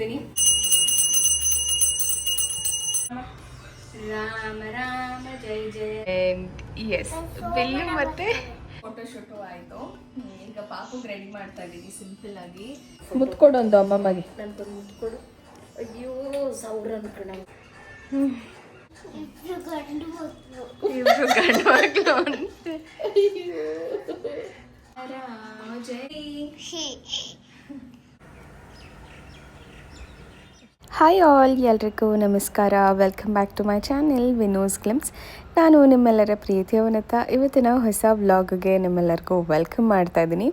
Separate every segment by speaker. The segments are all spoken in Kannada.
Speaker 1: ಅನ್ಕೊಂಡಿದ್ದೀನಿ ರಾಮ ರಾಮ ಜೈ ಜಯ ಎಸ್ ಬಿಲ್ಲು ಮತ್ತೆ? ಫೋಟೋ ಶೂಟು ಆಯಿತು ಈಗ ಪಾಪುಗೆ ರೆಡಿ ಮಾಡ್ತಾ ಇದ್ದೀನಿ ಸಿಂಪಲ್ ಆಗಿ. ಮುತ್ಕೊಡೊಂದು ಅಮ್ಮಮ್ಮಗೆ.
Speaker 2: ನಂತರ ಮುತ್ಕೊಡು. ಅಯ್ಯೋ ಸೌರ ಅನ್ಕಣ
Speaker 1: ಇಬ್ರು ಗಂಡು ಮಕ್ಕಳು. ಅಂತೆ. ರಾಮ ಜೈ.
Speaker 3: ಹಾಯ್ ಆಲ್ ಎಲ್ರಿಗೂ ನಮಸ್ಕಾರ. Welcome back to my channel Vino's glimpse ನಾನು ನಿಮ್ಮೆಲ್ಲರ ಪ್ರೀತಿಯವನತ ಇವತ್ತಿನ ಹೊಸ ವ್ಲಾಗ್ಗೆ ನಿಮ್ಮೆಲ್ಲರಿಗೂ ವೆಲ್ಕಮ್ ಮಾಡ್ತಾ ಇದ್ದೀನಿ.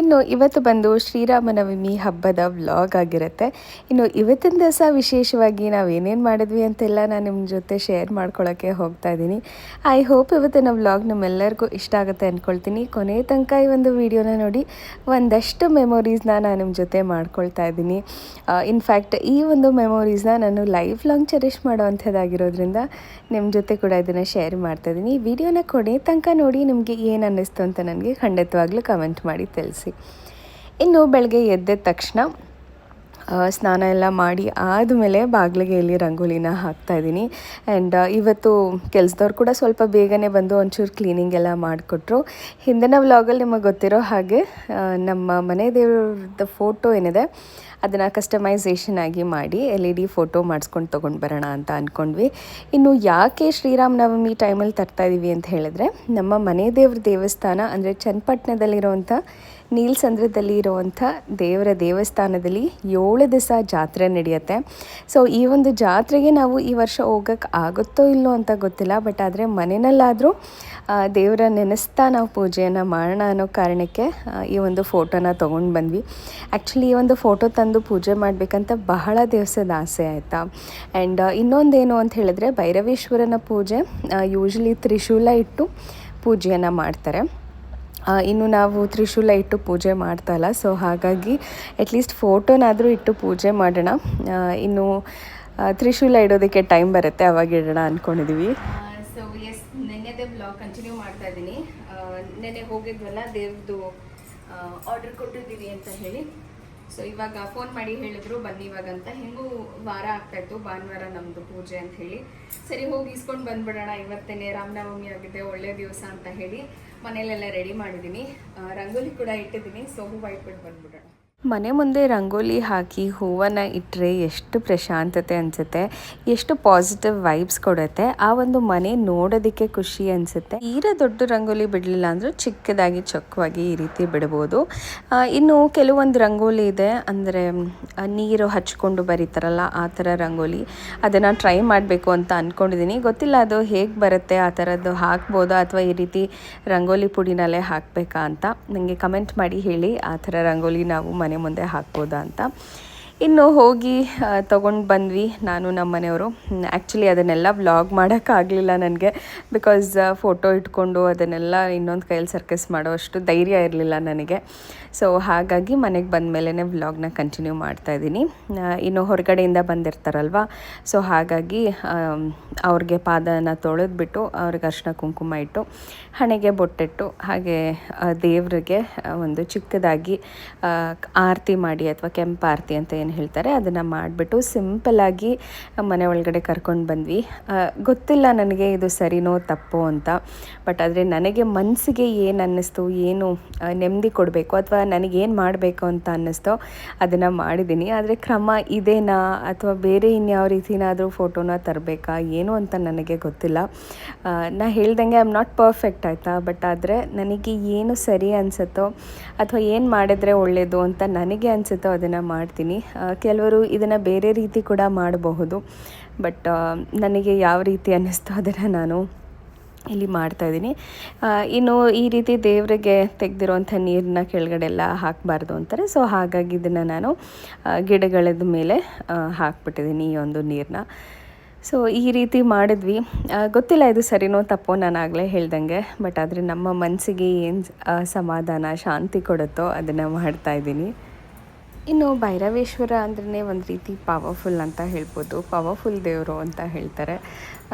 Speaker 3: ಇನ್ನು ಇವತ್ತು ಬಂದು ಶ್ರೀರಾಮನವಮಿ ಹಬ್ಬದ ವ್ಲಾಗ್ ಆಗಿರುತ್ತೆ. ಇನ್ನು ಇವತ್ತಿನ ದಿವಸ ವಿಶೇಷವಾಗಿ ನಾವು ಏನೇನು ಮಾಡಿದ್ವಿ ಅಂತೆಲ್ಲ ನಾನು ನಿಮ್ಮ ಜೊತೆ ಶೇರ್ ಮಾಡ್ಕೊಳ್ಳೋಕ್ಕೆ ಹೋಗ್ತಾ ಇದ್ದೀನಿ. ಐ ಹೋಪ್ ಇವತ್ತಿನ ವ್ಲಾಗ್ ನಿಮ್ಮೆಲ್ಲರಿಗೂ ಇಷ್ಟ ಆಗುತ್ತೆ ಅಂದ್ಕೊಳ್ತೀನಿ ಕೊನೆ ತನಕ ಈ ಒಂದು ವಿಡಿಯೋನ ನೋಡಿ. ಒಂದಷ್ಟು ಮೆಮೊರೀಸ್ನ ನಾನು ನಿಮ್ಮ ಜೊತೆ ಮಾಡ್ಕೊಳ್ತಾ ಇದ್ದೀನಿ. ಇನ್ಫ್ಯಾಕ್ಟ್ ಈ ಒಂದು ಮೆಮೊರೀಸ್ನ ನಾನು ಲೈಫ್ ಲಾಂಗ್ ಚೆರಿಷ್ ಮಾಡೋವಂಥದ್ದಾಗಿರೋದ್ರಿಂದ ನಿಮ್ಮ ಜೊತೆ ಕೂಡ ಇದನ್ನು ಮಾಡ್ತಾ ಇದ್ದೀನಿ ಈ ವಿಡಿಯೋನ ಕೊನೆ ತನಕ ನೋಡಿ ನಿಮಗೆ ಏನು ಅನ್ನಿಸ್ತು ಅಂತ ನನಗೆ ಖಂಡಿತವಾಗ್ಲೂ ಕಮೆಂಟ್ ಮಾಡಿ ತಿಳಿಸಿ. ಇನ್ನು ಬೆಳಗ್ಗೆ ಎದ್ದ ತಕ್ಷಣ ಸ್ನಾನ ಎಲ್ಲ ಮಾಡಿ ಆದಮೇಲೆ ಬಾಗಿಲಿಗೆ ಇಲ್ಲಿ ರಂಗೋಲಿನ ಹಾಕ್ತಾ ಇದ್ದೀನಿ ಆ್ಯಂಡ್ ಇವತ್ತು ಕೆಲಸದವ್ರು ಕೂಡ ಸ್ವಲ್ಪ ಬೇಗನೆ ಬಂದು ಒಂಚೂರು ಕ್ಲೀನಿಂಗ್ ಎಲ್ಲ ಮಾಡಿಕೊಟ್ರು. ಹಿಂದಿನ ವ್ಲಾಗಲ್ಲಿ ನಿಮಗೆ ಗೊತ್ತಿರೋ ಹಾಗೆ ನಮ್ಮ ಮನೆ ದೇವ್ರದ್ದು ಫೋಟೋ ಏನಿದೆ ಅದನ್ನು ಕಸ್ಟಮೈಸೇಷನ್ ಆಗಿ ಮಾಡಿ ಎಲ್ ಇ ಡಿ ಫೋಟೋ ಮಾಡಿಸ್ಕೊಂಡು ತೊಗೊಂಡು ಬರೋಣ ಅಂತ ಅಂದ್ಕೊಂಡ್ವಿ ಇನ್ನು ಯಾಕೆ ಶ್ರೀರಾಮನವಮಿ ಟೈಮಲ್ಲಿ ತರ್ತಾ ಇದ್ದೀವಿ ಅಂತ ಹೇಳಿದ್ರೆ, ನಮ್ಮ ಮನೆ ದೇವ್ರ ದೇವಸ್ಥಾನ ಅಂದರೆ ಚನ್ನಪಟ್ಟಣದಲ್ಲಿರುವಂಥ ನೀಲ್ಸಂದ್ರದಲ್ಲಿ ಇರುವಂಥ ದೇವರ ದೇವಸ್ಥಾನದಲ್ಲಿ ಏಳು ದಿವಸ ಜಾತ್ರೆ ನಡೆಯುತ್ತೆ. ಸೊ ಈ ಒಂದು ಜಾತ್ರೆಗೆ ನಾವು ಈ ವರ್ಷ ಹೋಗೋಕ್ಕೆ ಆಗುತ್ತೋ ಇಲ್ಲೋ ಅಂತ ಗೊತ್ತಿಲ್ಲ ಬಟ್ ಆದರೆ ಮನೆಯಲ್ಲಾದರೂ ದೇವರ ನೆನೆಸ್ತಾ ನಾವು ಪೂಜೆಯನ್ನು ಮಾಡೋಣ ಅನ್ನೋ ಕಾರಣಕ್ಕೆ ಈ ಒಂದು ಫೋಟೋನ ತೊಗೊಂಡು ಬಂದ್ವಿ. ಆ್ಯಕ್ಚುಲಿ ಈ ಒಂದು ಫೋಟೋ ತಂದು ಪೂಜೆ ಮಾಡಬೇಕಂತ ಬಹಳ ದಿವಸದ ಆಸೆ ಆಯಿತಾ? ಆ್ಯಂಡ್ ಇನ್ನೊಂದೇನು ಅಂತ ಹೇಳಿದ್ರೆ, ಭೈರವೇಶ್ವರನ ಪೂಜೆ ಯೂಶ್ವಲಿ ತ್ರಿಶೂಲ ಇಟ್ಟು ಪೂಜೆಯನ್ನು ಮಾಡ್ತಾರೆ. ಇನ್ನು ನಾವು ತ್ರಿಶೂಲ ಇಟ್ಟು ಪೂಜೆ ಮಾಡ್ತಾ ಇಲ್ಲ ಸೊ ಹಾಗಾಗಿ ಅಟ್ಲೀಸ್ಟ್ ಫೋಟೋನಾದರೂ ಇಟ್ಟು ಪೂಜೆ ಮಾಡೋಣ. ಇನ್ನು ತ್ರಿಶೂಲ ಇಡೋದಕ್ಕೆ ಟೈಮ್ ಬರುತ್ತೆ, ಅವಾಗ ಇಡೋಣ ಅಂದ್ಕೊಂಡಿದ್ದೀವಿ
Speaker 1: ಸೊ ಎಸ್ ನೆನ್ನೆದೇ ಬ್ಲಾಗ್ ಕಂಟಿನ್ಯೂ ಮಾಡ್ತಾ ಇದ್ದೀನಿ. ನೆನ್ನೆ ಹೋಗಿದ್ವಲ್ಲ, ದೇವ್ರದ್ದು ಆರ್ಡರ್ ಕೊಟ್ಟಿದ್ದೀವಿ ಅಂತ ಹೇಳಿ. ಸೊ ಇವಾಗ ಫೋನ್ ಮಾಡಿ ಹೇಳಿದ್ರು, ಬನ್ನಿ ಇವಾಗ ಅಂತ. ಹೆಂಗೂ ವಾರ ಆಗ್ತಾ ಇತ್ತು, ಭಾನುವಾರ ನಮ್ಮದು ಪೂಜೆ ಅಂತ ಹೇಳಿ. ಸರಿ, ಹೋಗಿ ಇಸ್ಕೊಂಡು ಬಂದ್ಬಿಡೋಣ. ಇವತ್ತೇನೆ ರಾಮನವಮಿ ಆಗಿದೆ, ಒಳ್ಳೆ ದಿವಸ ಅಂತ ಹೇಳಿ ಮನೇಲೆಲ್ಲ ರೆಡಿ ಮಾಡಿದ್ದೀನಿ. ರಂಗೋಲಿ ಕೂಡ ಇಟ್ಟಿದ್ದೀನಿ ಸೊ ಹೂವು ಇಟ್ಬಿಟ್ಟು ಬಂದ್ಬಿಡೋಣ.
Speaker 3: ಮನೆ ಮುಂದೆ ರಂಗೋಲಿ ಹಾಕಿ ಹೂವನ್ನು ಇಟ್ಟರೆ ಎಷ್ಟು ಪ್ರಶಾಂತತೆ ಅನಿಸುತ್ತೆ, ಎಷ್ಟು ಪಾಸಿಟಿವ್ ವೈಬ್ಸ್ ಕೊಡುತ್ತೆ, ಆ ಒಂದು ಮನೆ ನೋಡೋದಕ್ಕೆ ಖುಷಿ ಅನಿಸುತ್ತೆ. ತೀರಾ ದೊಡ್ಡ ರಂಗೋಲಿ ಬಿಡಲಿಲ್ಲ ಅಂದರೂ ಚಿಕ್ಕದಾಗಿ ಚೊಕ್ಕವಾಗಿ ಈ ರೀತಿ ಬಿಡ್ಬೋದು. ಇನ್ನು ಕೆಲವೊಂದು ರಂಗೋಲಿ ಇದೆ, ಅಂದರೆ ನೀರು ಹಚ್ಕೊಂಡು ಬರೀತಾರಲ್ಲ, ಆ ಥರ ರಂಗೋಲಿ. ಅದನ್ನು ಟ್ರೈ ಮಾಡಬೇಕು ಅಂತ ಅಂದ್ಕೊಂಡಿದ್ದೀನಿ ಗೊತ್ತಿಲ್ಲ ಅದು ಹೇಗೆ ಬರುತ್ತೆ, ಆ ಥರದ್ದು ಹಾಕ್ಬೋದಾ ಅಥವಾ ಈ ರೀತಿ ರಂಗೋಲಿ ಪುಡಿನಲ್ಲೇ ಹಾಕಬೇಕಾ ಅಂತ. ನನಗೆ ಕಮೆಂಟ್ ಮಾಡಿ ಹೇಳಿ, ಆ ಥರ ರಂಗೋಲಿ ನಾವು ಮನೆ ಮುಂದೆ ಹಾಕ್ಬೋದಾ ಅಂತ. ಇನ್ನು ಹೋಗಿ ತೊಗೊಂಡು ಬಂದ್ವಿ ನಾನು ನಮ್ಮ ಮನೆಯವರು. ಆ್ಯಕ್ಚುಲಿ ಅದನ್ನೆಲ್ಲ ವ್ಲಾಗ್ ಮಾಡೋಕ್ಕಾಗಲಿಲ್ಲ ನನಗೆ. ಬಿಕಾಸ್ ಫೋಟೋ ಇಟ್ಕೊಂಡು ಅದನ್ನೆಲ್ಲ ಇನ್ನೊಂದು ಕೈಯಲ್ಲಿ ಸರ್ಕಸ್ ಮಾಡೋ ಅಷ್ಟು ಧೈರ್ಯ ಇರಲಿಲ್ಲ ನನಗೆ. ಸೊ ಹಾಗಾಗಿ ಮನೆಗೆ ಬಂದ ಮೇಲೇ ವ್ಲಾಗ್ನ ಕಂಟಿನ್ಯೂ ಮಾಡ್ತಾ ಇದ್ದೀನಿ. ಇನ್ನು ಹೊರಗಡೆಯಿಂದ ಬಂದಿರ್ತಾರಲ್ವ? ಸೊ ಹಾಗಾಗಿ ಅವ್ರಿಗೆ ಪಾದನ ತೊಳೆದ್ಬಿಟ್ಟು, ಅವ್ರಿಗೆ ಅರ್ಶಿನ ಕುಂಕುಮ ಇಟ್ಟು, ಹಣೆಗೆ ಬೊಟ್ಟಿಟ್ಟು, ಹಾಗೆ ದೇವರಿಗೆ ಒಂದು ಚಿಕ್ಕದಾಗಿ ಆರತಿ ಮಾಡಿ ಅಥವಾ ಕೆಂಪು ಆರತಿ ಅಂತ ಏನು ಹೇಳ್ತಾರೆ ಅದನ್ನು ಮಾಡಿಬಿಟ್ಟು ಸಿಂಪಲ್ಲಾಗಿ ಮನೆ ಒಳಗಡೆ ಕರ್ಕೊಂಡು ಬಂದ್ವಿ. ಗೊತ್ತಿಲ್ಲ ನನಗೆ ಇದು ಸರಿನೋ ತಪ್ಪೋ ಅಂತ. ಬಟ್ ಆದರೆ ನನಗೆ ಮನಸ್ಸಿಗೆ ಏನು ಅನ್ನಿಸ್ತು, ಏನು ನೆಮ್ಮದಿ ಕೊಡಬೇಕು ಅಥವಾ ನನಗೇನು ಮಾಡಬೇಕು ಅಂತ ಅನ್ನಿಸ್ತೋ ಅದನ್ನು ಮಾಡಿದ್ದೀನಿ ಆದರೆ ಕ್ರಮ ಇದೇನಾ ಅಥವಾ ಬೇರೆ ಇನ್ಯಾವ ರೀತಿನಾದರೂ ಫೋಟೋನ ತರಬೇಕಾ, ಏನು ಅಂತ ನನಗೆ ಗೊತ್ತಿಲ್ಲ. ನಾ ಹೇಳ್ದಂಗೆ ಐ ಆಮ್ ನಾಟ್ ಪರ್ಫೆಕ್ಟ್ ಆಯಿತಾ? ಬಟ್ ಆದರೆ ನನಗೆ ಏನು ಸರಿ ಅನಿಸುತ್ತೋ ಅಥವಾ ಏನು ಮಾಡಿದ್ರೆ ಒಳ್ಳೆಯದು ಅಂತ ನನಗೆ ಅನಿಸುತ್ತೋ ಅದನ್ನು ಮಾಡ್ತೀನಿ. ಕೆಲವರು ಇದನ್ನು ಬೇರೆ ರೀತಿ ಕೂಡ ಮಾಡಬಹುದು. ಬಟ್ ನನಗೆ ಯಾವ ರೀತಿ ಅನ್ನಿಸ್ತೋ ಅದನ್ನು ನಾನು ಇಲ್ಲಿ ಮಾಡ್ತಾಯಿದ್ದೀನಿ ಇನ್ನು ಈ ರೀತಿ ದೇವರಿಗೆ ತೆಗೆದಿರುವಂಥ ನೀರನ್ನ ಕೆಳಗಡೆ ಎಲ್ಲ ಹಾಕಬಾರ್ದು ಅಂತಾರೆ. ಸೊ ಹಾಗಾಗಿ ಇದನ್ನು ನಾನು ಗಿಡಗಳದ ಮೇಲೆ ಹಾಕ್ಬಿಟ್ಟಿದ್ದೀನಿ ಈ ಒಂದು ನೀರನ್ನ ಸೊ ಈ ರೀತಿ ಮಾಡಿದ್ವಿ. ಗೊತ್ತಿಲ್ಲ ಇದು ಸರಿನೋ ತಪ್ಪೋ ನಾನು ಆಗಲೇ ಹೇಳ್ದಂಗೆ. ಬಟ್ ಆದರೆ ನಮ್ಮ ಮನಸ್ಸಿಗೆ ಏನು ಸಮಾಧಾನ, ಶಾಂತಿ ಕೊಡುತ್ತೋ ಅದನ್ನು ಮಾಡ್ತಾಯಿದ್ದೀನಿ ಇನ್ನು ಭೈರವೇಶ್ವರ ಅಂದ್ರೆ ಒಂದು ರೀತಿ ಪವರ್ಫುಲ್ ಅಂತ ಹೇಳ್ಬೋದು. ಪವರ್ಫುಲ್ ದೇವರು ಅಂತ ಹೇಳ್ತಾರೆ.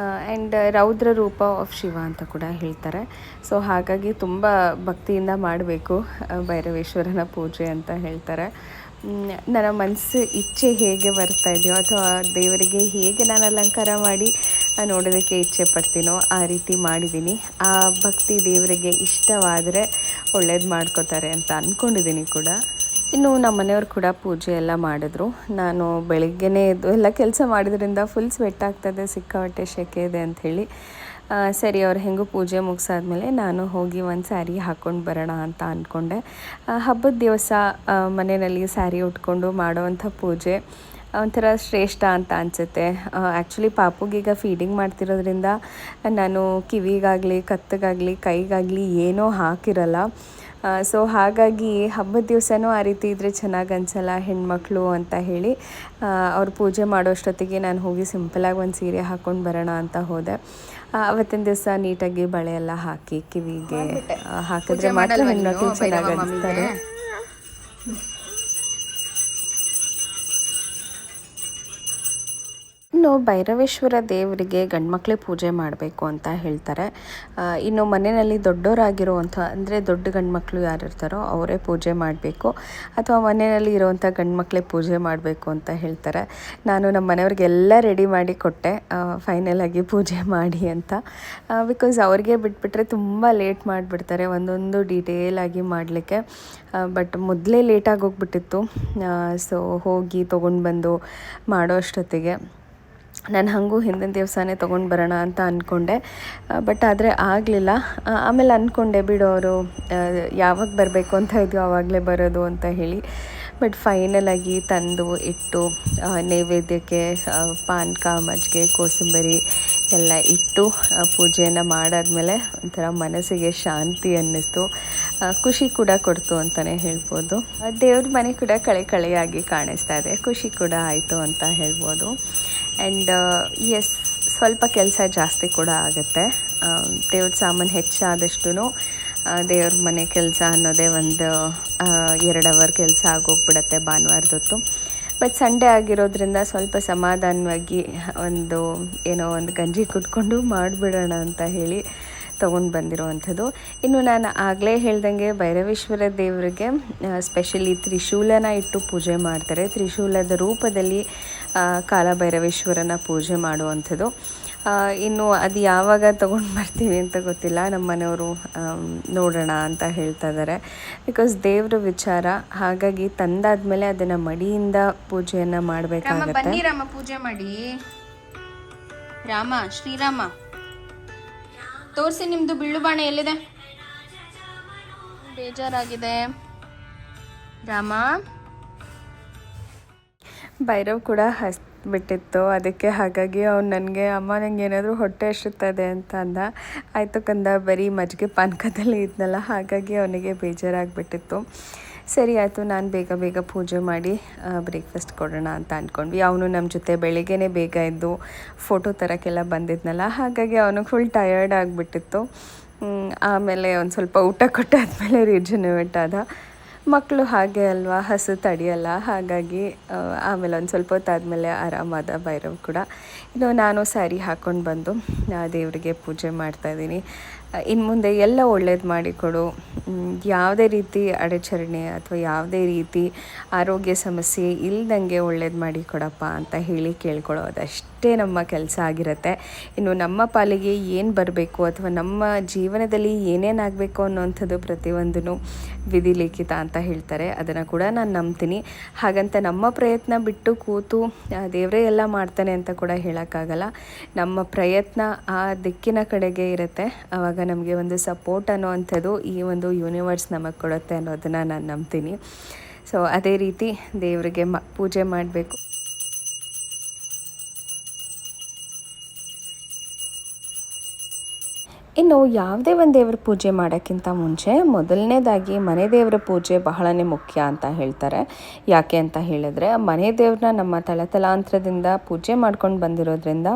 Speaker 3: ಆ್ಯಂಡ್ ರೌದ್ರ ರೂಪ ಆಫ್ ಶಿವ ಅಂತ ಕೂಡ ಹೇಳ್ತಾರೆ. ಸೊ ಹಾಗಾಗಿ ತುಂಬ ಭಕ್ತಿಯಿಂದ ಮಾಡಬೇಕು ಭೈರವೇಶ್ವರನ ಪೂಜೆ ಅಂತ ಹೇಳ್ತಾರೆ. ನನ್ನ ಮನಸ್ಸು ಇಚ್ಛೆ ಹೇಗೆ ಬರ್ತಾ ಇದೆಯೋ ಅಥವಾ ದೇವರಿಗೆ ಹೇಗೆ ನಾನು ಅಲಂಕಾರ ಮಾಡಿ ನೋಡೋದಕ್ಕೆ ಇಚ್ಛೆ ಪಡ್ತೀನೋ ಆ ರೀತಿ ಮಾಡಿದ್ದೀನಿ. ಆ ಭಕ್ತಿ ದೇವರಿಗೆ ಇಷ್ಟವಾದರೆ ಒಳ್ಳೇದು ಮಾಡ್ಕೋತಾರೆ ಅಂತ ಅಂದ್ಕೊಂಡಿದ್ದೀನಿ ಕೂಡ. ಇನ್ನು ನಮ್ಮ ಮನೆಯವ್ರು ಕೂಡ ಪೂಜೆ ಎಲ್ಲ ಮಾಡಿದ್ರು. ನಾನು ಬೆಳಿಗ್ಗೆನೇ ಎದ್ದು ಎಲ್ಲ ಕೆಲಸ ಮಾಡಿದ್ರಿಂದ ಫುಲ್ ಸ್ವೆಟ್ ಆಗ್ತದೆ ಸಿಕ್ಕಾಪಟ್ಟೆ ಸೆಕೆ ಇದೆ ಅಂಥೇಳಿ ಸರಿ, ಅವ್ರು ಹೆಂಗೂ ಪೂಜೆ ಮುಗಿಸಾದ್ಮೇಲೆ ನಾನು ಹೋಗಿ ಒಂದು ಸ್ಯಾರಿ ಹಾಕ್ಕೊಂಡು ಬರೋಣ ಅಂತ ಅಂದ್ಕೊಂಡೆ ಹಬ್ಬದ ದಿವಸ ಮನೆಯಲ್ಲಿ ಸ್ಯಾರಿ ಉಟ್ಕೊಂಡು ಮಾಡೋವಂಥ ಪೂಜೆ ಒಂಥರ ಶ್ರೇಷ್ಠ ಅಂತ ಅನಿಸುತ್ತೆ. ಆ್ಯಕ್ಚುಲಿ ಪಾಪುಗೀಗ ಫೀಡಿಂಗ್ ಮಾಡ್ತಿರೋದ್ರಿಂದ ನಾನು ಕಿವಿಗಾಗಲಿ, ಕತ್ತಿಗಾಗಲಿ, ಕೈಗಾಗಲಿ ಏನೋ ಹಾಕಿರಲ್ಲ. ಸೊ ಹಾಗಾಗಿ ಹಬ್ಬದ ದಿವಸನೂ ಆ ರೀತಿ ಇದ್ದರೆ ಚೆನ್ನಾಗಿ ಅನಿಸಲ್ಲ ಹೆಣ್ಮಕ್ಳು ಅಂತ ಹೇಳಿ. ಅವ್ರು ಪೂಜೆ ಮಾಡೋಷ್ಟೊತ್ತಿಗೆ ನಾನು ಹೋಗಿ ಸಿಂಪಲಾಗಿ ಒಂದು ಸೀರೆ ಹಾಕ್ಕೊಂಡು ಬರೋಣ ಅಂತ ಹೋದೆ. ಅವತ್ತಿನ ದಿವಸ ನೀಟಾಗಿ ಬಳೆ ಎಲ್ಲ ಹಾಕಿ ಕಿವಿಗೆ ಹಾಕಿದ್ರೆ ಮಾತ್ರ ಹೆಣ್ಮಕ್ಳು ಚೆನ್ನಾಗಿ ಅನಿಸ್ತಾರೆ. ಇನ್ನು ಭೈರವೇಶ್ವರ ದೇವರಿಗೆ ಗಂಡ್ಮಕ್ಳೇ ಪೂಜೆ ಮಾಡಬೇಕು ಅಂತ ಹೇಳ್ತಾರೆ. ಇನ್ನು ಮನೆಯಲ್ಲಿ ದೊಡ್ಡವರಾಗಿರುವಂಥ, ಅಂದರೆ ದೊಡ್ಡ ಗಂಡ್ಮಕ್ಳು ಯಾರು ಇರ್ತಾರೋ ಅವರೇ ಪೂಜೆ ಮಾಡಬೇಕು. ಅಥವಾ ಮನೆಯಲ್ಲಿ ಇರುವಂಥ ಗಂಡ್ಮಕ್ಳೇ ಪೂಜೆ ಮಾಡಬೇಕು ಅಂತ ಹೇಳ್ತಾರೆ. ನಾನು ನಮ್ಮ ಮನೆಯವ್ರಿಗೆಲ್ಲ ರೆಡಿ ಮಾಡಿ ಕೊಟ್ಟೆ. ಫೈನಲ್ ಆಗಿ ಪೂಜೆ ಮಾಡಿ ಅಂತ. ಬಿಕಾಸ್ ಅವ್ರಿಗೆ ಬಿಟ್ಬಿಟ್ರೆ ತುಂಬ ಲೇಟ್ ಮಾಡಿಬಿಡ್ತಾರೆ. ಒಂದೊಂದು ಡೀಟೇಲ್ ಆಗಿ ಮಾಡಲಿಕ್ಕೆ. ಬಟ್ ಮೊದಲೇ ಲೇಟಾಗಿ ಹೋಗ್ಬಿಟ್ಟಿತ್ತು. ಸೊ ಹೋಗಿ ತೊಗೊಂಡು ಬಂದು ಮಾಡೋ ಅಷ್ಟೊತ್ತಿಗೆ. ನಾನು ಹಾಗೂ ಹಿಂದಿನ ದಿವಸನೇ ತೊಗೊಂಡು ಬರೋಣ ಅಂತ ಅಂದ್ಕೊಂಡೆ. ಬಟ್ ಆದರೆ ಆಗಲಿಲ್ಲ. ಆಮೇಲೆ ಅಂದ್ಕೊಂಡೆ, ಬಿಡು ಅವರು ಯಾವಾಗ ಬರಬೇಕು ಅಂತ ಇದ್ದು ಆವಾಗಲೇ ಬರೋದು ಅಂತ ಹೇಳಿ. ಬಟ್ ಫೈನಲಾಗಿ ತಂದು ಇಟ್ಟು ನೈವೇದ್ಯಕ್ಕೆ ಪಾನಕ ಮಜ್ಜಿಗೆ ಕೋಸಂಬರಿ ಎಲ್ಲ ಇಟ್ಟು ಪೂಜೆಯನ್ನು ಮಾಡಾದಮೇಲೆ ಒಂಥರ ಮನಸ್ಸಿಗೆ ಶಾಂತಿ ಅನ್ನಿಸ್ತು. ಖುಷಿ ಕೂಡ ಕೊಡ್ತು ಅಂತಲೇ ಹೇಳ್ಬೋದು. ದೇವ್ರ ಮನೆ ಕೂಡ ಕಳೆ ಕಳೆಯಾಗಿ ಕಾಣಿಸ್ತಾ ಇದೆ. ಖುಷಿ ಕೂಡ ಆಯಿತು ಅಂತ ಹೇಳ್ಬೋದು. ಆ್ಯಂಡ್ ಎಸ್ ಸ್ವಲ್ಪ ಕೆಲಸ ಜಾಸ್ತಿ ಕೂಡ ಆಗುತ್ತೆ. ದೇವ್ರ ಸಾಮಾನು ಹೆಚ್ಚಾದಷ್ಟು ದೇವ್ರ ಮನೆ ಕೆಲಸ ಅನ್ನೋದೇ ಒಂದು ಎರಡು ಅವರ್ ಕೆಲಸ ಆಗೋಗ್ಬಿಡತ್ತೆ ಭಾನುವಾರದೊತ್ತು. ಬಟ್ ಸಂಡೇ ಆಗಿರೋದ್ರಿಂದ ಸ್ವಲ್ಪ ಸಮಾಧಾನವಾಗಿ ಒಂದು, ಏನೋ ಒಂದು ಗಂಜಿ ಕುಟ್ಕೊಂಡು ಮಾಡಿಬಿಡೋಣ ಅಂತ ಹೇಳಿ ತೊಗೊಂಡು ಬಂದಿರುವಂಥದ್ದು. ಇನ್ನು ನಾನು ಆಗಲೇ ಹೇಳ್ದಂಗೆ ಭೈರವೇಶ್ವರ ದೇವರಿಗೆ ಸ್ಪೆಷಲಿ ತ್ರಿಶೂಲನ ಇಟ್ಟು ಪೂಜೆ ಮಾಡ್ತಾರೆ. ತ್ರಿಶೂಲದ ರೂಪದಲ್ಲಿ ಕಾಲಭೈರವೇಶ್ವರನ ಪೂಜೆ ಮಾಡುವಂಥದ್ದು. ಇನ್ನು ಅದು ಯಾವಾಗ ತೊಗೊಂಡು ಬರ್ತೀವಿ ಅಂತ ಗೊತ್ತಿಲ್ಲ. ನಮ್ಮ ಮನೆಯವರು ನೋಡೋಣ ಅಂತ ಹೇಳ್ತಾ ಇದ್ದಾರೆ. ಬಿಕಾಸ್ ದೇವ್ರ ವಿಚಾರ, ಹಾಗಾಗಿ ತಂದಾದ್ಮೇಲೆ ಅದನ್ನು ಮಡಿಯಿಂದ ಪೂಜೆಯನ್ನು ಮಾಡಬೇಕಾಗತ್ತೆ.
Speaker 1: ರಾಮ ಪೂಜೆ ಮಾಡಿ. ರಾಮ, ಶ್ರೀರಾಮ. ತೋರಿಸಿ ನಿಮ್ದು ಬಿಳ್ಳು ಬಾಣ ಎಲ್ಲಿದೆ? ಬೇಜಾರಾಗಿದೆ. ರಾಮ.
Speaker 3: ಭೈರವ್ ಕೂಡ ಹಸ್ ಬಿಟ್ಟಿತ್ತು ಅದಕ್ಕೆ ಹಾಗಾಗಿ ಅವ್ನು ನನಗೆ, ಅಮ್ಮ ನನಗೆ ಏನಾದರೂ ಹೊಟ್ಟೆ ಎಷ್ಟುತ್ತದೆ ಅಂತ ಅಂದ. ಆಯಿತು ಕಂದ, ಬರೀ ಮಜ್ಜಿಗೆ ಪಾನಕದಲ್ಲಿ ಇದ್ನಲ್ಲ, ಹಾಗಾಗಿ ಅವನಿಗೆ ಬೇಜಾರಾಗಿಬಿಟ್ಟಿತ್ತು. ಸರಿ, ಆಯಿತು, ನಾನು ಬೇಗ ಬೇಗ ಪೂಜೆ ಮಾಡಿ ಬ್ರೇಕ್ಫಾಸ್ಟ್ ಕೊಡೋಣ ಅಂತ ಅಂದ್ಕೊಂಡ್ವಿ ಅವನು ನಮ್ಮ ಜೊತೆ ಬೆಳಿಗ್ಗೆನೇ ಬೇಗ ಎದ್ದು ಫೋಟೋ ತರೋಕ್ಕೆಲ್ಲ ಬಂದಿದ್ನಲ್ಲ, ಹಾಗಾಗಿ ಅವನು ಫುಲ್ ಟಯರ್ಡ್ ಆಗಿಬಿಟ್ಟಿತ್ತು. ಆಮೇಲೆ ಒಂದು ಸ್ವಲ್ಪ ಊಟ ಕೊಟ್ಟಾದ್ಮೇಲೆ ರಿಜುನೇಟ್ ಆದ. ಮಕ್ಕಳು ಹಾಗೆ ಅಲ್ವಾ? ಹಸು ತಡಿಯಲ್ಲ. ಹಾಗಾಗಿ ಆಮೇಲೆ ಒಂದು ಸ್ವಲ್ಪ ಹೊತ್ತಾದಮೇಲೆ ಆರಾಮಾದ ಭೈರವ್ ಕೂಡ. ಇನ್ನು ನಾನು ಸ್ಯಾರಿ ಹಾಕ್ಕೊಂಡು ಬಂದು ದೇವರಿಗೆ ಪೂಜೆ ಮಾಡ್ತಾಯಿದ್ದೀನಿ ಇನ್ನು ಮುಂದೆ ಎಲ್ಲ ಒಳ್ಳೇದು ಮಾಡಿಕೊಡು ಯಾವುದೇ ರೀತಿ ಅಡಚರಣೆ ಅಥವಾ ಯಾವುದೇ ರೀತಿ ಆರೋಗ್ಯ ಸಮಸ್ಯೆ ಇಲ್ದಂಗೆ ಒಳ್ಳೇದು ಮಾಡಿಕೊಡಪ್ಪ ಅಂತ ಹೇಳಿ ಕೇಳ್ಕೊಳ್ಳೋದಷ್ಟೇ. ನಮ್ಮ ಕೆಲಸ ಆಗಿರುತ್ತೆ. ಇನ್ನು ನಮ್ಮ ಪಾಲಿಗೆ ಏನು ಬರಬೇಕು ಅಥವಾ ನಮ್ಮ ಜೀವನದಲ್ಲಿ ಏನೇನಾಗಬೇಕು ಅನ್ನೋವಂಥದ್ದು ಪ್ರತಿಯೊಂದೂ ವಿಧಿಲಿಖಿತ ಅಂತ ಹೇಳ್ತಾರೆ. ಅದನ್ನು ಕೂಡ ನಾನು ನಂಬ್ತೀನಿ. ಹಾಗಂತ ನಮ್ಮ ಪ್ರಯತ್ನ ಬಿಟ್ಟು ಕೂತು ದೇವರೇ ಎಲ್ಲ ಮಾಡ್ತಾನೆ ಅಂತ ಕೂಡ ಹೇಳೋಕ್ಕಾಗಲ್ಲ. ನಮ್ಮ ಪ್ರಯತ್ನ ಆ ದಿಕ್ಕಿನ ಕಡೆಗೆ ಇರುತ್ತೆ. ಆವಾಗ ನಮಗೆ ಒಂದು ಸಪೋರ್ಟ್ ಅನ್ನೋವಂಥದ್ದು ಈ ಒಂದು ಯೂನಿವರ್ಸ್ ನಮಗೆ ಕೊಡುತ್ತೆ ಅನ್ನೋದನ್ನು ನಾನು ನಂಬ್ತೀನಿ. ಸೊ, ಅದೇ ರೀತಿ ದೇವರಿಗೆ ಮ, ಪೂಜೆ ಮಾಡಬೇಕು. ಇನ್ನು ಯಾವುದೇ ಒಂದು ದೇವ್ರ ಪೂಜೆ ಮಾಡೋಕ್ಕಿಂತ ಮುಂಚೆ ಮೊದಲನೇದಾಗಿ ಮನೆ ದೇವರ ಪೂಜೆ ಬಹಳನೇ ಮುಖ್ಯ ಅಂತ ಹೇಳ್ತಾರೆ. ಯಾಕೆ ಅಂತ ಹೇಳಿದ್ರೆ ಮನೆ ದೇವ್ರನ್ನ ನಮ್ಮ ತಲತಲಾಂತರದಿಂದ ಪೂಜೆ ಮಾಡ್ಕೊಂಡು ಬಂದಿರೋದ್ರಿಂದ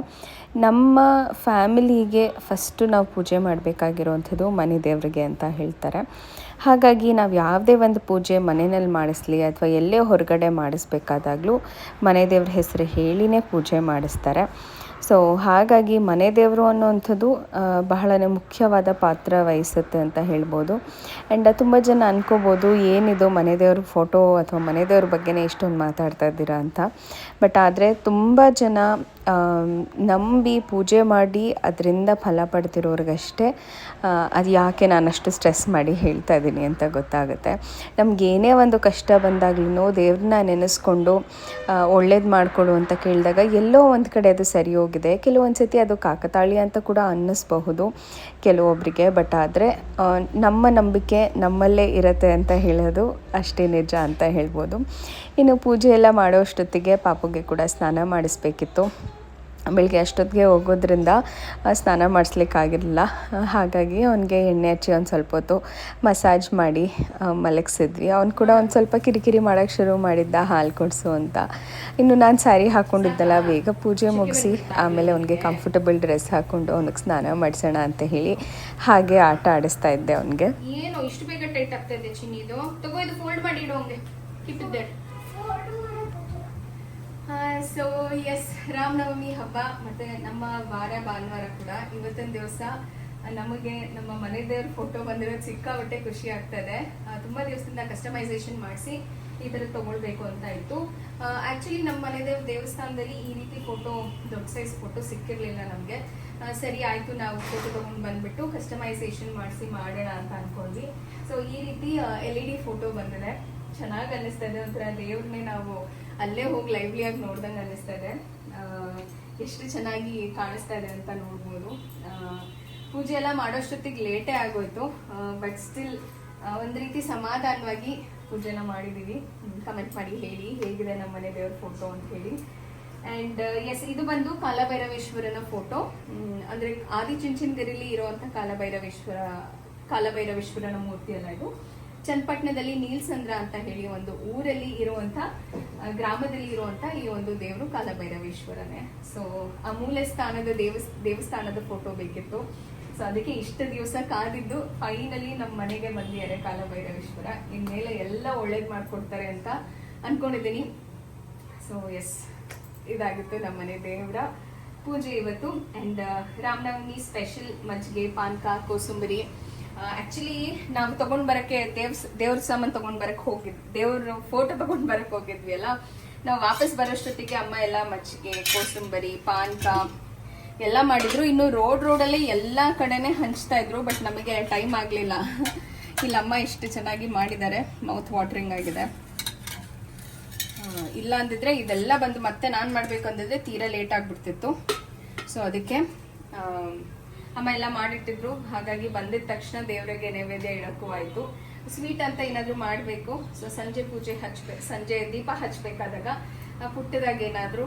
Speaker 3: ನಮ್ಮ ಫ್ಯಾಮಿಲಿಗೆ ಫಸ್ಟು ನಾವು ಪೂಜೆ ಮಾಡಬೇಕಾಗಿರುವಂಥದ್ದು ಮನೆ ದೇವರಿಗೆ ಅಂತ ಹೇಳ್ತಾರೆ. ಹಾಗಾಗಿ ನಾವು ಯಾವುದೇ ಒಂದು ಪೂಜೆ ಮನೆಯಲ್ಲಿ ಮಾಡಿಸ್ಲಿ ಅಥವಾ ಎಲ್ಲೇ ಹೊರಗಡೆ ಮಾಡಿಸ್ಬೇಕಾದಾಗಲೂ ಮನೆ ದೇವ್ರ ಹೆಸರು ಹೇಳಿನೇ ಪೂಜೆ ಮಾಡಿಸ್ತಾರೆ. ಸೊ ಹಾಗಾಗಿ ಮನೆ ದೇವರು ಅನ್ನುವಂಥದ್ದು ಬಹಳನೇ ಮುಖ್ಯವಾದ ಪಾತ್ರ ವಹಿಸುತ್ತೆ ಅಂತ ಹೇಳ್ಬೋದು. ಆ್ಯಂಡ್ ತುಂಬ ಜನ ಅನ್ಕೋಬೋದು, ಏನಿದು ಮನೆ ದೇವ್ರ ಫೋಟೋ ಅಥವಾ ಮನೆ ದೇವ್ರ ಬಗ್ಗೆನೇ ಇಷ್ಟೊಂದು ಮಾತಾಡ್ತಾ ಇದ್ದೀರಾ ಅಂತ. ಬಟ್ ಆದರೆ ತುಂಬ ಜನ ನಂಬಿ ಪೂಜೆ ಮಾಡಿ ಅದರಿಂದ ಫಲ ಪಡ್ತಿರೋರಿಗಷ್ಟೇ ಅದು ಯಾಕೆ ನಾನಷ್ಟು ಸ್ಟ್ರೆಸ್ ಮಾಡಿ ಹೇಳ್ತಾ ಇದ್ದೀನಿ ಅಂತ ಗೊತ್ತಾಗುತ್ತೆ. ನಮ್ಗೆ ಏನೇ ಒಂದು ಕಷ್ಟ ಬಂದಾಗ್ಲೂ ದೇವ್ರನ್ನ ನೆನೆಸ್ಕೊಂಡು ಒಳ್ಳೇದು ಮಾಡಿಕೊಡು ಅಂತ ಕೇಳಿದಾಗ ಎಲ್ಲೋ ಒಂದು ಕಡೆ ಅದು ಸರಿ ಹೋಗಿದೆ. ಕೆಲವೊಂದು ಸತಿ ಅದು ಕಾಕತಾಳಿ ಅಂತ ಕೂಡ ಅನ್ನಿಸ್ಬಹುದು ಕೆಲವೊಬ್ಬರಿಗೆ ಬಟ್ ಆದರೆ ನಮ್ಮ ನಂಬಿಕೆ ನಮ್ಮಲ್ಲೇ ಇರುತ್ತೆ ಅಂತ ಹೇಳೋದು ಅಷ್ಟೇ ನಿಜ ಅಂತ ಹೇಳ್ಬೋದು. ಇನ್ನು ಪೂಜೆ ಎಲ್ಲ ಮಾಡೋ ಅಷ್ಟೊತ್ತಿಗೆ ಪಾಪುಗೆ ಕೂಡ ಸ್ನಾನ ಮಾಡಿಸ್ಬೇಕಿತ್ತು. ಬೆಳಿಗ್ಗೆ ಅಷ್ಟೊತ್ತಿಗೆ ಹೋಗೋದ್ರಿಂದ ಸ್ನಾನ ಮಾಡಿಸ್ಲಿಕ್ಕಾಗಿರಲಿಲ್ಲ. ಹಾಗಾಗಿ ಅವನಿಗೆ ಎಣ್ಣೆ ಹಚ್ಚಿ ಒಂದು ಸ್ವಲ್ಪ ಹೊತ್ತು ಮಸಾಜ್ ಮಾಡಿ ಮಲಗಿಸಿದ್ವಿ. ಅವ್ನು ಕೂಡ ಒಂದು ಸ್ವಲ್ಪ ಕಿರಿಕಿರಿ ಮಾಡೋಕ್ಕೆ ಶುರು ಮಾಡಿದ್ದ, ಹಾಲು ಕೊಡಿಸು ಅಂತ. ಇನ್ನು ನಾನು ಸ್ಯಾರಿ ಹಾಕ್ಕೊಂಡಿದ್ದಲ್ಲ ಬೇಗ ಪೂಜೆ ಮುಗಿಸಿ ಆಮೇಲೆ ಅವನಿಗೆ ಕಂಫರ್ಟಬಲ್ ಡ್ರೆಸ್ ಹಾಕ್ಕೊಂಡು ಅವನಿಗೆ ಸ್ನಾನ ಮಾಡಿಸೋಣ ಅಂತ ಹೇಳಿ ಹಾಗೆ ಆಟ ಆಡಿಸ್ತಾ ಇದ್ದೆ ಅವನಿಗೆ.
Speaker 1: ಏನು, ಇಷ್ಟು ಬೇಗ ಟೈಟ್ ಆಗ್ತಾ ಚಿನ್ನಿದು ಫೋಲ್ಡ್ ಮಾಡಿ ಇಡು ಸೊ ಎಸ್ ರಾಮನವಮಿ ಹಬ್ಬ ಮತ್ತೆ ನಮ್ಮ ವಾರ ಭಾನುವಾರ ಕೂಡ ಇವತ್ತಿನ ದಿವಸ ನಮಗೆ ನಮ್ಮ ಮನೆ ದೇವ್ರ ಫೋಟೋ ಬಂದಿರೋದು ಸಿಕ್ಕಾಬಟ್ಟೆ ಖುಷಿ ಆಗ್ತದೆ. ತುಂಬ ದಿವಸದಿಂದ ಕಸ್ಟಮೈಸೇಷನ್ ಮಾಡಿಸಿ ಈ ತರ ತಗೊಳ್ಬೇಕು ಅಂತ ಇತ್ತು. ಆಕ್ಚುಲಿ ನಮ್ಮ ಮನೆ ದೇವ್ರ ದೇವಸ್ಥಾನದಲ್ಲಿ ಈ ರೀತಿ ಫೋಟೋ ದೊಡ್ಡ ಸೈಜ್ ಫೋಟೋ ಸಿಕ್ಕಿರ್ಲಿಲ್ಲ ನಮಗೆ. ಸರಿ, ಆಯ್ತು, ನಾವು ಫೋಟೋ ತಗೊಂಡ್ ಬಂದ್ಬಿಟ್ಟು ಕಸ್ಟಮೈಸೇಷನ್ ಮಾಡಿಸಿ ಮಾಡೋಣ ಅಂತ ಅನ್ಕೊಂಡ್ವಿ. ಸೊ ಈ ರೀತಿ ಎಲ್ ಇ ಡಿ ಫೋಟೋ ಬಂದಿದೆ. ಚೆನ್ನಾಗಿ ಅನ್ನಿಸ್ತಾ ಇದೆ ಒಂಥರ ದೇವ್ರನ್ನೇ ನಾವು ಅಲ್ಲೇ ಹೋಗಿ ಆಗಿ ನೋಡ್ದಂಗೆ ಅನ್ನಿಸ್ತಾ ಇದೆ. ಎಷ್ಟು ಚೆನ್ನಾಗಿ ಕಾಣಿಸ್ತಾ ಇದೆ ಅಂತ ನೋಡ್ಬೋದು. ಪೂಜೆ ಎಲ್ಲ ಮಾಡೋಷ್ಟೊತ್ತಿಗೆ ಲೇಟೇ ಆಗೋಯ್ತು. ಬಟ್ ಸ್ಟಿಲ್ ಒಂದು ರೀತಿ ಸಮಾಧಾನವಾಗಿ ಪೂಜೆನ ಮಾಡಿದೀವಿ. ಕಮೆಂಟ್ ಮಾಡಿ, ಹೇಳಿ, ಹೇಗಿದೆ ನಮ್ಮ ಮನೆ ದೇವ್ರ ಫೋಟೋ ಅಂತ ಹೇಳಿ. ಅಂಡ್ ಎಸ್ ಇದು ಬಂದು ಕಾಲಭೈರವೇಶ್ವರನ ಫೋಟೋ ಅಂದ್ರೆ ಆದಿಚುಂಚನಗಿರಿಲಿ ಇರುವಂತ ಕಾಲಭೈರವೇಶ್ವರ, ಕಾಲಭೈರವೇಶ್ವರನ ಮೂರ್ತಿ ಅಲ್ಲ ಇದು. ಚನ್ನಪಟ್ಟಣದಲ್ಲಿ ನೀಲ್ಸಂದ್ರ ಅಂತ ಹೇಳಿ ಒಂದು ಊರಲ್ಲಿ ಇರುವಂತ ಗ್ರಾಮದಲ್ಲಿ ಇರುವಂತ ಈ ಒಂದು ದೇವರು ಕಾಲಭೈರವೇಶ್ವರನೇ. ಸೊ ಆ ಸ್ಥಾನದ ದೇವಸ್, ದೇವಸ್ಥಾನದ ಫೋಟೋ ಬೇಕಿತ್ತು. ಸೊ ಅದಕ್ಕೆ ಇಷ್ಟು ದಿವಸ ಕಾದಿದ್ದು ಫೈನಲಿ ನಮ್ಮ ಮನೆಗೆ ಬಂದಿದ್ದಾರೆ ಕಾಲಭೈರವೇಶ್ವರ. ಇನ್ಮೇಲೆ ಎಲ್ಲ ಒಳ್ಳೇದು ಮಾಡ್ಕೊಡ್ತಾರೆ ಅಂತ ಅನ್ಕೊಂಡಿದ್ದೀನಿ. ಸೊ ಎಸ್ ಇದಾಗಿತ್ತು ನಮ್ಮ ಮನೆ ದೇವರ ಪೂಜೆ ಇವತ್ತು. ಅಂಡ್ ರಾಮನವಮಿ ಸ್ಪೆಷಲ್ ಮಜ್ಜಿಗೆ, ಪಾನಕ, ಕೋಸಂಬರಿ ಆಕ್ಚುಲಿ ನಾವು ತಗೊಂಡ್ ಬರಕ್ಕೆ ದೇವ್ ದೇವ್ರ ಸಾಮಾನ್ ತಗೊಂಡ್ ಬರಕ್ ಹೋಗಿದ್ವಿ ದೇವ್ರ ಫೋಟೋ ತಗೊಂಡ್ ಬರಕ್ ಹೋಗಿದ್ವಿ ಅಲ್ಲ ನಾವು ವಾಪಸ್ ಬರೋಷ್ಟೊತ್ತಿಗೆ ಅಮ್ಮ ಎಲ್ಲ ಮಜ್ಜಿಗೆ, ಕೋಸಂಬರಿ ಪಾನ್ಕ ಎಲ್ಲ ಮಾಡಿದ್ರು. ಇನ್ನು ರೋಡ್ ರೋಡಲ್ಲೇ ಎಲ್ಲ ಕಡೆನೆ ಹಂಚ್ತಾ ಇದ್ರು ಬಟ್ ನಮಗೆ ಟೈಮ್ ಆಗ್ಲಿಲ್ಲ. ಇಲ್ಲ ಅಮ್ಮ ಇಷ್ಟು ಚೆನ್ನಾಗಿ ಮಾಡಿದ್ದಾರೆ ಮೌತ್ ವಾಟ್ರಿಂಗ್ ಆಗಿದೆ. ಇಲ್ಲ ಅಂದಿದ್ರೆ ಇದೆಲ್ಲ ಬಂದು ಮತ್ತೆ ನಾನು ಮಾಡಬೇಕು ಅಂದಿದ್ರೆ ತೀರಾ ಲೇಟ್ ಆಗ್ಬಿಡ್ತಿತ್ತು. ಸೊ ಅದಕ್ಕೆ ಅಮ್ಮ ಎಲ್ಲ ಮಾಡಿಟ್ಟಿದ್ರು. ಹಾಗಾಗಿ ಬಂದಿದ ತಕ್ಷಣ ದೇವರಿಗೆ ನೈವೇದ್ಯ ಇಡಕ್ಕೂ ಆಯ್ತು. ಸ್ವೀಟ್ ಅಂತ ಏನಾದರೂ ಮಾಡಬೇಕು. ಸೊ ಸಂಜೆ ಪೂಜೆ ಹಚ್ಬೇಕು ಸಂಜೆ ದೀಪ ಹಚ್ಬೇಕಾದಾಗ ಪುಟ್ಟದಾಗ ಏನಾದರೂ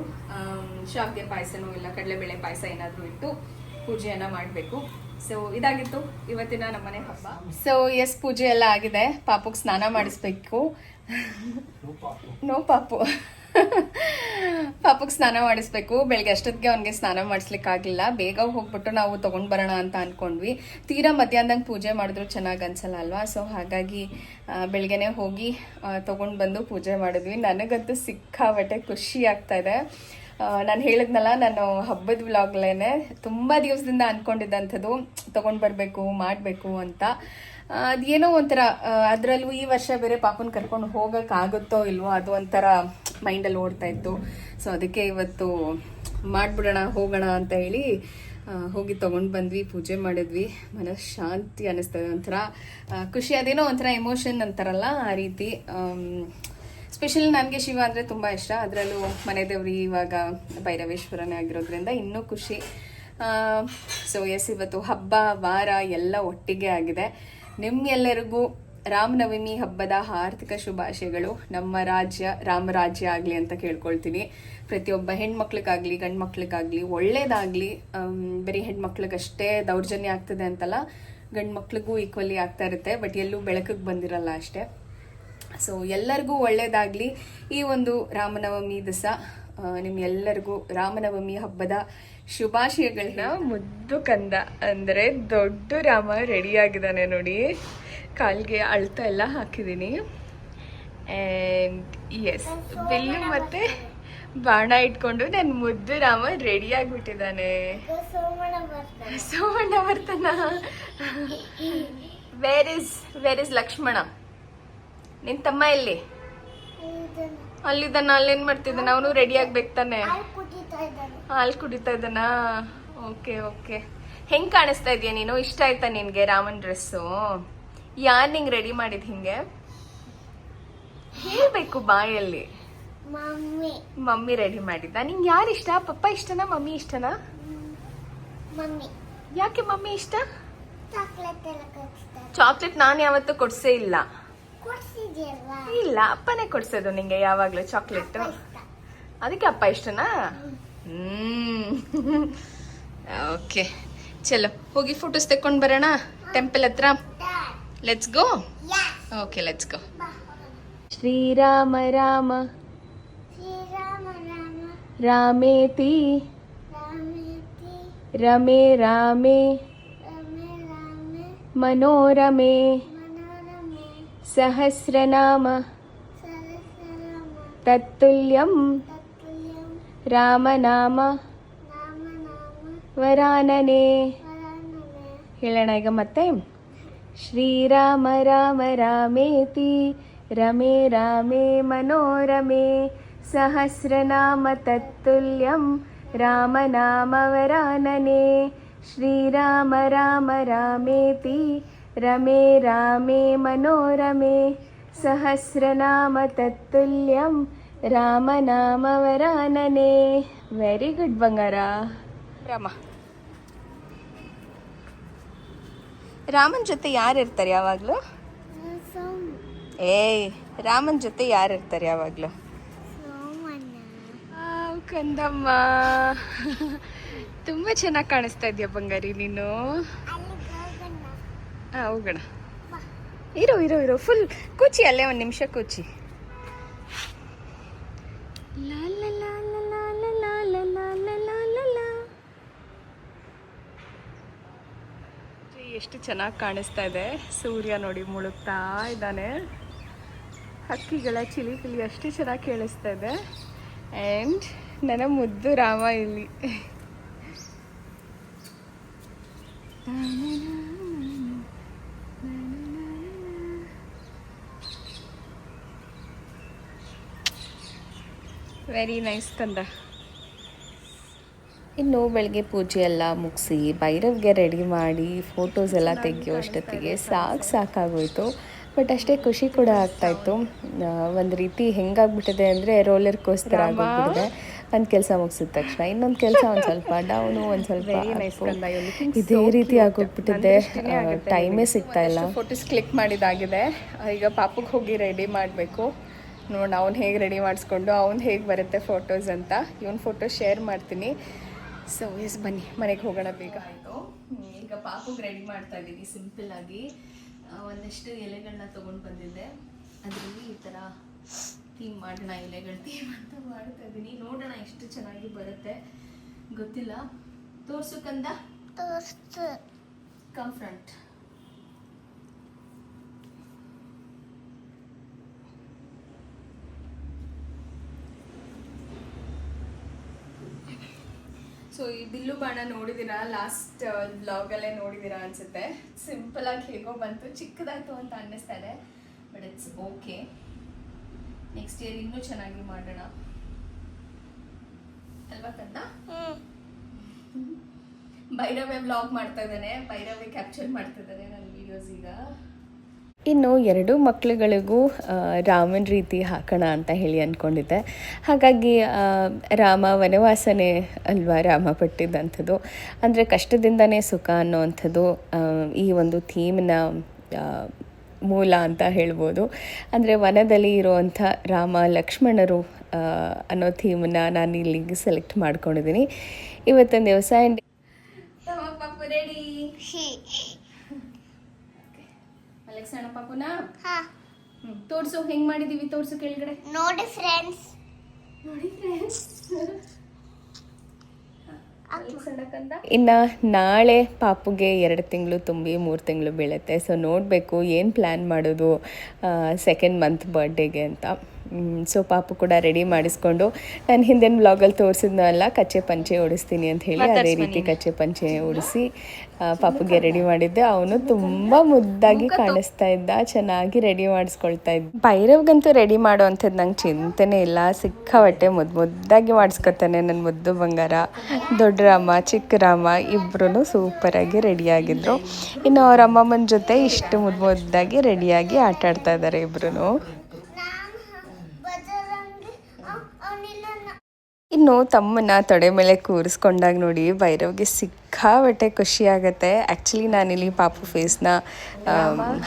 Speaker 1: ಶಾವಿಗೆ ಪಾಯಸನೋ ಇಲ್ಲ ಕಡಲೆಬೇಳೆ ಪಾಯಸ ಏನಾದರೂ ಇಟ್ಟು ಪೂಜೆಯನ್ನ ಮಾಡಬೇಕು. ಸೊ ಇದಾಗಿತ್ತು ಇವತ್ತಿನ ನಮ್ಮನೆ ಹಬ್ಬ. ಸೊ ಎಸ್ ಪೂಜೆ ಎಲ್ಲ ಆಗಿದೆ. ಪಾಪುಗೆ ಸ್ನಾನ ಮಾಡಿಸ್ಬೇಕು. ನೋ ಪಾಪು. ಪಾಪುಗ್ ಸ್ನಾನ ಮಾಡಿಸ್ಬೇಕು. ಬೆಳಗ್ಗೆ ಅಷ್ಟೊತ್ತಿಗೆ ಅವ್ನಿಗೆ ಸ್ನಾನ ಮಾಡಿಸ್ಲಿಕ್ಕಾಗಿಲ್ಲ ಬೇಗ ಹೋಗ್ಬಿಟ್ಟು ನಾವು ತಗೊಂಡ್ ಬರೋಣ ಅಂತ ಅನ್ಕೊಂಡ್ವಿ. ತೀರಾ ಮಧ್ಯಾಹ್ನದಂಗೆ ಪೂಜೆ ಮಾಡಿದ್ರು ಚೆನ್ನಾಗಿ ಅನ್ಸಲ್ಲ ಅಲ್ವಾ ಸೊ ಹಾಗಾಗಿ ಬೆಳಗ್ಗೆನೆ ಹೋಗಿ ತೊಗೊಂಡು ಬಂದು ಪೂಜೆ ಮಾಡಿದ್ವಿ. ನನಗಂತೂ ಸಿಕ್ಕಾಬಟ್ಟೆ ಖುಷಿ ಆಗ್ತಾ ಇದೆ. ನಾನು ಹೇಳಿದ್ನಲ್ಲ, ನಾನು ಹಬ್ಬದ ವ್ಲಾಗ್ಲೇನೆ ತುಂಬ ದಿವಸದಿಂದ ಅನ್ಕೊಂಡಿದ್ದಂಥದ್ದು. ತಗೊಂಡು ಬರಬೇಕು, ಮಾಡಬೇಕು ಅಂತ. ಅದೇನೋ ಒಂಥರ ಅದರಲ್ಲೂ ಈ ವರ್ಷ ಬೇರೆ ಪಾಪನ್ ಕರ್ಕೊಂಡು ಹೋಗೋಕ್ಕಾಗುತ್ತೋ ಇಲ್ವೋ ಅದು ಒಂಥರ ಮೈಂಡಲ್ಲಿ ಓಡ್ತಾ ಇತ್ತು. ಸೊ ಅದಕ್ಕೆ ಇವತ್ತು ಮಾಡಿಬಿಡೋಣ, ಹೋಗೋಣ ಅಂತ ಹೇಳಿ ಹೋಗಿ ತೊಗೊಂಡು ಬಂದ್ವಿ, ಪೂಜೆ ಮಾಡಿದ್ವಿ. ಮನಸ್ಸು ಶಾಂತಿ ಅನ್ನಿಸ್ತದೆ ಒಂಥರ. ಖುಷಿ, ಅದೇನೋ ಒಂಥರ ಎಮೋಷನ್ ಅಂತಾರಲ್ಲ ಆ ರೀತಿ. ಸ್ಪೆಷಲಿ ನನಗೆ ಶಿವ ಅಂದರೆ ತುಂಬ ಇಷ್ಟ. ಅದರಲ್ಲೂ ಮನೆ ದೇವ್ರಿ ಇವಾಗ ಭೈರವೇಶ್ವರನೇ ಆಗಿರೋದ್ರಿಂದ ಇನ್ನೂ ಖುಷಿ. ಸೊ ಎಸ್ ಇವತ್ತು ಹಬ್ಬ, ವಾರ ಎಲ್ಲ ಒಟ್ಟಿಗೆ ಆಗಿದೆ. ನಿಮ್ಗೆಲ್ಲರಿಗೂ ರಾಮನವಮಿ ಹಬ್ಬದ ಆರ್ಥಿಕ ಶುಭಾಶಯಗಳು. ನಮ್ಮ ರಾಜ್ಯ ರಾಮರಾಜ್ಯ ಆಗಲಿ ಅಂತ ಕೇಳ್ಕೊಳ್ತೀನಿ. ಪ್ರತಿಯೊಬ್ಬ ಹೆಣ್ಮಕ್ಳಿಗಾಗಲಿ ಗಂಡು ಮಕ್ಳಿಗಾಗ್ಲಿ ಒಳ್ಳೇದಾಗ್ಲಿ ಬರೀ ಹೆಣ್ಮಕ್ಳಿಗಷ್ಟೇ ದೌರ್ಜನ್ಯ ಆಗ್ತದೆ ಅಂತಲ್ಲ ಗಂಡು ಮಕ್ಳಿಗೂ ಈಕ್ವಲಿ ಆಗ್ತಾ ಇರುತ್ತೆ ಬಟ್ ಎಲ್ಲೂ ಬೆಳಕಿಗೆ ಬಂದಿರಲ್ಲ ಅಷ್ಟೇ. ಸೊ ಎಲ್ಲರಿಗೂ ಒಳ್ಳೇದಾಗ್ಲಿ. ಈ ಒಂದು ರಾಮನವಮಿ ದಿವಸ ನಿಮ್ಮೆಲ್ಲರಿಗೂ ರಾಮನವಮಿ ಹಬ್ಬದ ಶುಭಾಶಯಗಳನ್ನ ಮುದ್ದು ಕಂದ ಅಂದ್ರೆ ದೊಡ್ಡ ರಾಮ ರೆಡಿ ಆಗಿದ್ದಾನೆ ನೋಡಿ. ಕಾಲ್ಗೆ ಅಳ್ತ ಎಲ್ಲ ಹಾಕಿದ್ದೀನಿ. ಆ್ಯಂಡ್ ಎಸ್ ಬಿಲ್ಲು ಮತ್ತೆ ಬಾಣ ಇಟ್ಕೊಂಡು ನನ್ನ ಮುದ್ದು ರಾಮ ರೆಡಿ ಆಗಿಬಿಟ್ಟಿದ್ದಾನೆ
Speaker 2: ಸೋಮಣ್ಣ ಬರ್ತಾನೆ
Speaker 1: where is where is Lakshmana? ನಿನ್ ತಮ್ಮ ಎಲ್ಲಿ? ಅಲ್ಲಿದ್ದಾನ ಅಲ್ಲೇನ್ ಮಾಡ್ತಿದ್ದಾನ? ಅವನು ರೆಡಿ ಆಗ್ಬೇಕು ತಾನೆ.
Speaker 2: ಹಾಲು
Speaker 1: ಕುಡಿತಾ ಇದ್ದಾನ. ಓಕೆ ಓಕೆ ಹೆಂಗ್ ಕಾಣಿಸ್ತಾ ಇದೀಯ ನೀನು? ಇಷ್ಟ ಆಯ್ತಾ ನಿನ್ಗೆ ರಾಮನ್ ಡ್ರೆಸ್ಸು ಯಾರ್ ನಿಂಗೆ ರೆಡಿ ಮಾಡಿದ್ ಹಿಂಗೆ? ಹೇಳ್ಬೇಕು ಬಾಯಲ್ಲಿ.
Speaker 2: ಮಮ್ಮಿ.
Speaker 1: ರೆಡಿ ಮಾಡಿದ್ದ. ನಿಂಗೆ ಯಾರು ಇಷ್ಟ? ಪಪ್ಪ ಇಷ್ಟನಾ? ಮಮ್ಮಿ ಇಷ್ಟನಾ? ಯಾಕೆ ಮಮ್ಮಿ ಇಷ್ಟ?
Speaker 2: ಚಾಕ್ಲೇಟ್
Speaker 1: ನಾನು ಯಾವತ್ತೂ ಕೊಡ್ಸೇ ಇಲ್ಲ. ಇಲ್ಲ ಅಪ್ಪನೇ ಕೊಡ್ಸೋದು ನಿಂಗೆ ಯಾವಾಗ್ಲೂ ಚಾಕ್ಲೇಟ್ ಅದಕ್ಕೆ ಅಪ್ಪ ಇಷ್ಟನಾ? ಹ್ಮ್. ಓಕೆ ಚಲೋ. ಹೋಗಿ ಫೋಟೋಸ್ ತೆಕ್ಕೊಂಡು ಬರೋಣ ಟೆಂಪಲ್ ಹತ್ರ? Let's go okay let's go Shrirama Rama. ರಾಮೇತಿ.
Speaker 2: ರಾಮೇತಿ.
Speaker 1: ರಮೇ ರಾಮೇ.
Speaker 2: ರಮೆ ರಾಮೆ.
Speaker 1: ಮನೋರಮೆ.
Speaker 2: सहस्रनाम।
Speaker 1: तत्तुल्यं।
Speaker 2: रामनाम।
Speaker 1: वरानने। केलण इ श्रीराम राम रामेति। रमे रामे मनोरमे। सहस्रनाम तत्तुल्यं। रामनामवरानने श्रीराम राम रामेति। ರಾಮೇತಿ ರಮೇ ರಾಮೇ ಮನೋರಮೆ ಸಹಸ್ರನಾಮ ತತ್ತುಲ್ಯಂ ರಾಮನಾಮ ವರಾನನೆ. ವೆರಿ ಗುಡ್ ಬಂಗಾರ. ರಾಮ. ರಾಮನ್ ಜೊತೆ ಯಾರು ಇರ್ತಾರೆ ಯಾವಾಗಲೂ?
Speaker 2: ಸೋಮ
Speaker 1: ಏಯ್ ರಾಮನ್ ಜೊತೆ ಯಾರು ಇರ್ತಾರೆ ಯಾವಾಗಲೂ?
Speaker 2: ಸೋಮಣ್ಣ.
Speaker 1: ಕಂದಮ್ಮ. ತುಂಬ ಚೆನ್ನಾಗಿ ಕಾಣಿಸ್ತಾ ಇದೆಯಾ ಬಂಗಾರಿ ನೀನು?
Speaker 2: ಆ ಹೋಗೋಣ
Speaker 1: ಇರೋ ಇರೋ ಇರೋ ಫುಲ್ ಕೂಚಿ ಅಲ್ಲೇ ಒಂದು ನಿಮಿಷ ಕೂಚಿ ಎಷ್ಟು ಚೆನ್ನಾಗಿ ಕಾಣಿಸ್ತಾ ಇದೆ ಸೂರ್ಯ ನೋಡಿ ಮುಳುಗ್ತಾ ಇದ್ದಾನೆ ಹಕ್ಕಿಗಳ ಚಿಲಿ ಕಿಲಿ ಅಷ್ಟು ಚೆನ್ನಾಗಿ ಕೇಳಿಸ್ತಾ ಇದೆ ಆ್ಯಂಡ್ ನನ್ನ ಮುದ್ದು ರಾಮ ಇಲ್ಲಿ ವೆರಿ ನೈಸ್ ಕಂದ.
Speaker 3: ಇನ್ನು ಬೆಳಗ್ಗೆ ಪೂಜೆ ಎಲ್ಲ ಮುಗಿಸಿ ಭೈರವ್ಗೆ ರೆಡಿ ಮಾಡಿ ಫೋಟೋಸ್ ಎಲ್ಲ ತೆಗಿಯೋ ಅಷ್ಟೊತ್ತಿಗೆ. ಸಾಕು ಸಾಕಾಗೋಯ್ತು. ಬಟ್ ಅಷ್ಟೇ ಖುಷಿ ಕೂಡ ಆಗ್ತಾಯಿತ್ತು ಒಂದು ರೀತಿ ಹೆಂಗಾಗ್ಬಿಟ್ಟಿದೆ ಅಂದರೆ ರೋಲರ್ ಕೋಸ್ತರ ಆಗೋಗ್ಬಿಟ್ಟಿದೆ. ಒಂದು ಕೆಲಸ ಮುಗಿಸಿದ ತಕ್ಷಣ ಇನ್ನೊಂದು ಕೆಲಸ ಒಂದು ಸ್ವಲ್ಪ ಡೌನು ಒಂದು ಸ್ವಲ್ಪ ಇದೇ ರೀತಿ. ಆಗೋಗ್ಬಿಟ್ಟಿದೆ. ಟೈಮೇ ಸಿಗ್ತಾ ಇಲ್ಲ.
Speaker 1: ಫೋಟೋಸ್ ಕ್ಲಿಕ್ ಮಾಡಿದಾಗಿದೆ. ಈಗ ಪಾಪಕ್ಕೆ ಹೋಗಿ ರೆಡಿ ಮಾಡಬೇಕು. ನೋಡೋಣ ಅವ್ನು ಹೇಗೆ ರೆಡಿ ಮಾಡಿಸ್ಕೊಂಡು ಅವ್ನು ಹೇಗೆ ಬರುತ್ತೆ ಫೋಟೋಸ್ ಅಂತ. ಇವನ್ ಫೋಟೋ ಶೇರ್ ಮಾಡ್ತೀನಿ. ಸೊ ಎಸ್ ಬನ್ನಿ ಮನೆಗೆ ಹೋಗೋಣ ಬೇಗ. ಆಯಿತು ಈಗ ಪಾಪುಗೆ ರೆಡಿ ಮಾಡ್ತಾ ಇದ್ದೀನಿ ಸಿಂಪಲ್ ಆಗಿ. ಒಂದಷ್ಟು ಎಲೆಗಳನ್ನ ತೊಗೊಂಡು ಬಂದಿದ್ದೆ. ಅದರಲ್ಲಿ ಈ ಥರ ಥೀಮ್ ಮಾಡೋಣ ಎಲೆಗಳ ಥೀಮ್ ಅಂತ ಮಾಡ್ತಾ ಇದ್ದೀನಿ ನೋಡೋಣ ಎಷ್ಟು ಚೆನ್ನಾಗಿ ಬರುತ್ತೆ. ಗೊತ್ತಿಲ್ಲ. ತೋರ್ಸು ಕಂದ?
Speaker 2: ತೋರ್ಸು.
Speaker 1: ಕಮ್ ಫ್ರಂಟ್ ಸೊ ಈ ಬಿಲ್ಲು ಬಾಣ ನೋಡಿದಿರಾ? ಲಾಸ್ಟ್ ಬ್ಲಾಗಲ್ಲೇ ನೋಡಿದ್ದೀರಾ ಅನ್ಸುತ್ತೆ. ಸಿಂಪಲ್ ಆಗಿ ಹೇಗೋ ಬಂತು ಚಿಕ್ಕದಾಯ್ತು ಅಂತ ಅನ್ನಿಸ್ತಾ ಇದೆ but it's okay next year ಇನ್ನೂ ಚೆನ್ನಾಗಿ ಮಾಡೋಣ. ಅಲ್ವಾ ಕಂದ ಭೈರವೇ ಬ್ಲಾಗ್ ಮಾಡ್ತಾ ಇದ್ದಾನೆ. ಭೈರವೇ ಕ್ಯಾಪ್ಚರ್ ಮಾಡ್ತಾ ಇದ್ದಾನೆ ನನ್ನ ವಿಡಿಯೋಸ್ ಈಗ.
Speaker 3: ಇನ್ನು ಎರಡೂ ಮಕ್ಳುಗಳಿಗೂ ರಾಮನ ರೀತಿ ಹಾಕೋಣ ಅಂತ ಹೇಳಿ ಅಂದ್ಕೊಂಡಿದ್ದೆ ಹಾಗಾಗಿ ರಾಮ ವನವಾಸನೆ ಅಲ್ವಾ ರಾಮ ಪಟ್ಟಿದ್ದಂಥದ್ದು ಅಂದರೆ ಕಷ್ಟದಿಂದನೇ ಸುಖ ಅನ್ನೋವಂಥದ್ದು ಈ ಒಂದು ಥೀಮ್ನ ಮೂಲ ಅಂತ ಹೇಳ್ಬೋದು. ಅಂದರೆ ವನದಲ್ಲಿ ಇರುವಂಥ ರಾಮ ಲಕ್ಷ್ಮಣರು ಅನ್ನೋ ಥೀಮ್ನ ನಾನು ಇಲ್ಲಿಗೆ ಸೆಲೆಕ್ಟ್ ಮಾಡ್ಕೊಂಡಿದ್ದೀನಿ. ಇವತ್ತಿನ ದಿವಸ ಆ್ಯಂಡ್
Speaker 1: ಪಾಪು ಸಣ್ಣ ಪಾಪುನ?
Speaker 2: ಹಾ.
Speaker 1: ತೋರ್ಸು ಹೆಂಗ್ ಮಾಡಿದೀವಿ ತೋರ್ಸು ಕೆಳಗಡೆ.
Speaker 2: ನೋಡಿ ಫ್ರೆಂಡ್ಸ್
Speaker 1: ನೋಡಿ ಫ್ರೆಂಡ್ಸ್
Speaker 3: ಇನ್ನು ನಾಳೆ ಪಾಪುಗೆ ಎರಡು ತಿಂಗಳು ತುಂಬಿ ಮೂರು ತಿಂಗಳು ಬೀಳುತ್ತೆ. ಸೊ ನೋಡಬೇಕು ಏನು ಪ್ಲ್ಯಾನ್ ಮಾಡೋದು ಸೆಕೆಂಡ್ ಮಂತ್ ಬರ್ಡೇಗೆ ಅಂತ. ಸೊ ಪಾಪು ಕೂಡ ರೆಡಿ ಮಾಡಿಸ್ಕೊಂಡು ನಾನು ಹಿಂದಿನ ಬ್ಲಾಗಲ್ಲಿ ತೋರಿಸಿದ್ನಲ್ಲ ಕಚ್ಚೆ ಪಂಚೆ ಓಡಿಸ್ತೀನಿ ಅಂತ ಹೇಳಿ ಅದೇ ರೀತಿ ಕಚ್ಚೆ ಪಂಚೆ ಓಡಿಸಿ ಪಾಪಗೆ ರೆಡಿ ಮಾಡಿದ್ದೆ. ಅವನು ತುಂಬ ಮುದ್ದಾಗಿ ಕಾಣಿಸ್ತಾ ಇದ್ದ ಚೆನ್ನಾಗಿ ರೆಡಿ ಮಾಡಿಸ್ಕೊಳ್ತಾ ಇದ್ದ. ಭೈರವ್ಗಂತೂ ರೆಡಿ ಮಾಡೋ ಅಂಥದ್ದು ನಂಗೆ ಚಿಂತೆನೇ ಇಲ್ಲ. ಸಿಕ್ಕಾಪಟ್ಟೆ ಮುದ್ದು ಮುದ್ದಾಗಿ ಮಾಡಿಸ್ಕೊತಾನೆ ನನ್ನ ಮುದ್ದು ಬಂಗಾರ. ದೊಡ್ಡ ರಾಮ ಚಿಕ್ಕ ರಾಮ ಇಬ್ಬರೂ ಸೂಪರಾಗಿ ರೆಡಿಯಾಗಿದ್ರು ಇನ್ನು ಅವ್ರ ಅಮ್ಮಮ್ಮನ ಜೊತೆ ಇಷ್ಟು ಮುದ್ದು ಮುದ್ದಾಗಿ ರೆಡಿಯಾಗಿ ಆಟ ಆಡ್ತಾ ಇದ್ದಾರೆ ಇಬ್ಬರೂ ಇನ್ನು ತಮ್ಮನ್ನ ತೊಡೆ ಮೇಲೆ ಕೂರಿಸ್ಕೊಂಡಾಗ ನೋಡಿ ಭೈರವ್ಗೆ ಸಿಕ್ಕಾಬಟ್ಟೆ ಖುಷಿ ಆಗುತ್ತೆ. ಆ್ಯಕ್ಚುಲಿ ನಾನಿಲ್ಲಿ ಪಾಪು ಫೇಸ್ನ